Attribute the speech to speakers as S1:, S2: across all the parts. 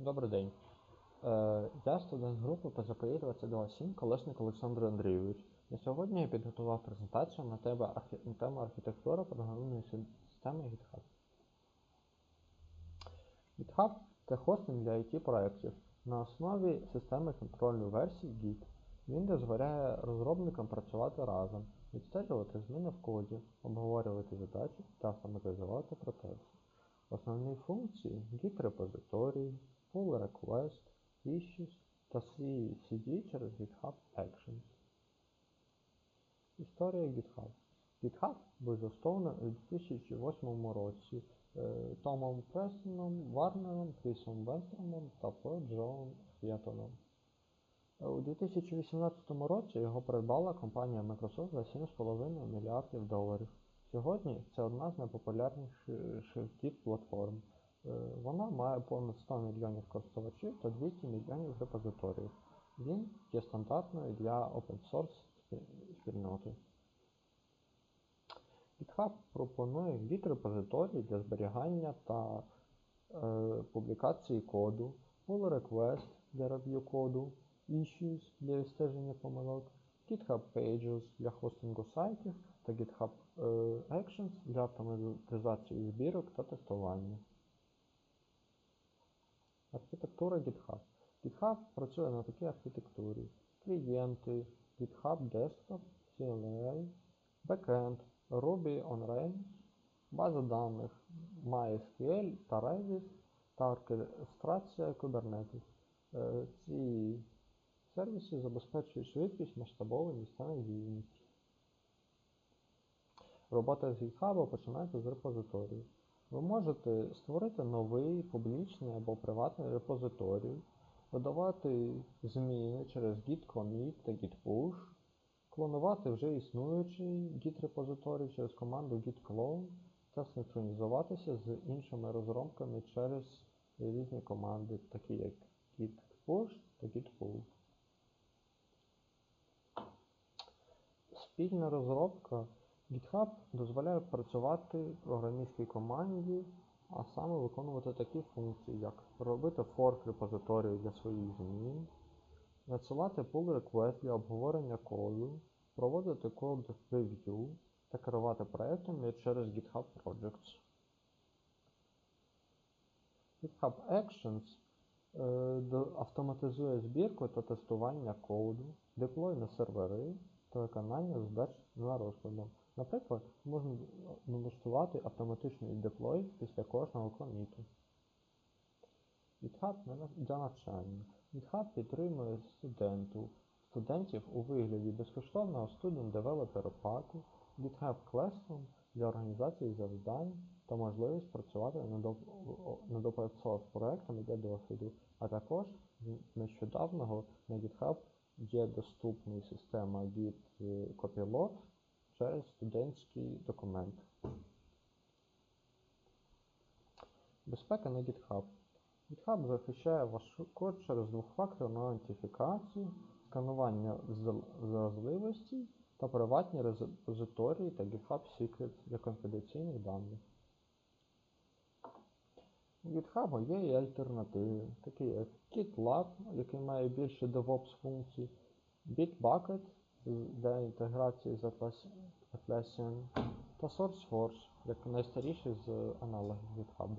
S1: Добрий день. Е, Я студент групи ПЗПІ 227 Колесник Олександр Андрійович. На сьогодні я підготував презентацію на тему, архітектура програмної системи GitHub. GitHub це хостинг для IT-проєктів на основі системи контролю версій Git. Він дозволяє розробникам працювати разом, відстежувати зміни в коді, обговорювати задачі та автоматизувати процеси. Основні функції Git репозиторій, pull request, issues та CI/CD через GitHub Actions. Історія GitHub. GitHub був заснований у 2008 році е, Томом Престоном, Варнером, Крісом Венстромом та Джоном Фєтоном. Е, У 2018 році його придбала компанія Microsoft за 7,5 мільярдів доларів. Сьогодні це одна з найпопулярніших Git-платформ. Е, Вона має понад 100 мільйонів користувачів та 200 мільйонів репозиторіїв. Він є стандартною для open source спільноти. GitHub пропонує Git-репозиторій для зберігання та е, публікації коду, pull request для рев'ю коду, issues для відстеження помилок, GitHub Pages для хостингу сайтів та GitHub е, Actions для автоматизації збірок та тестування. Архітектура GitHub. GitHub працює на такій архітектурі. Клієнти, GitHub Desktop, CLI, Backend, Ruby on Rails, база даних MySQL та Redis та оркестрація Kubernetes. Е, Ці сервіси забезпечують швидкість, масштабованість та надійність. Робота з GitHub починається з репозиторію. Ви можете створити новий публічний або приватний репозиторій, додавати зміни через git commit та git push, клонувати вже існуючий git репозиторій через команду git clone та синхронізуватися з іншими розробками через різні команди, такі як git push та git pull. Спільна розробка GitHub дозволяє працювати програмістській команді, а саме виконувати такі функції, як робити форк репозиторію для своїх змін, надсилати pull request для обговорення коду, проводити код review та керувати проектами через GitHub Projects. GitHub Actions е, автоматизує збірку та тестування коду, деплой на сервери виконання задач за розкладом. Наприклад, можна налаштувати автоматичний деплой після кожного коміту. GitHub для навчання. GitHub підтримує студенту, студентів у вигляді безкоштовного Student Developer паку, GitHub Classroom для організації завдань та можливість працювати над, open source проектами для досвіду, а також нещодавного на GitHub є доступна система Git е, Copilot через студентський документ. Безпека на GitHub. GitHub захищає ваш код через двохфакторну аутентифікацію, сканування зл- вразливості та приватні репозиторії та GitHub Secrets для конфіденційних даних. У GitHub є і альтернативи, такі як GitLab, який має більше DevOps функцій, Bitbucket для інтеграції з Atlas- Atlassian та SourceForge, як найстаріший з аналогів GitHub.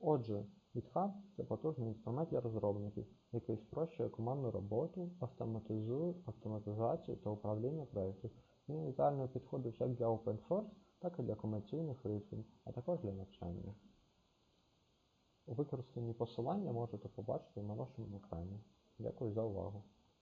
S1: Отже, GitHub це потужний інструмент для розробників, який спрощує командну роботу, автоматизує автоматизацію та управління проєктів. Він ідеально підходить як для open source, так і для комерційних рішень, а також для навчання. У використанні посилання можете побачити на вашому екрані. Дякую за увагу.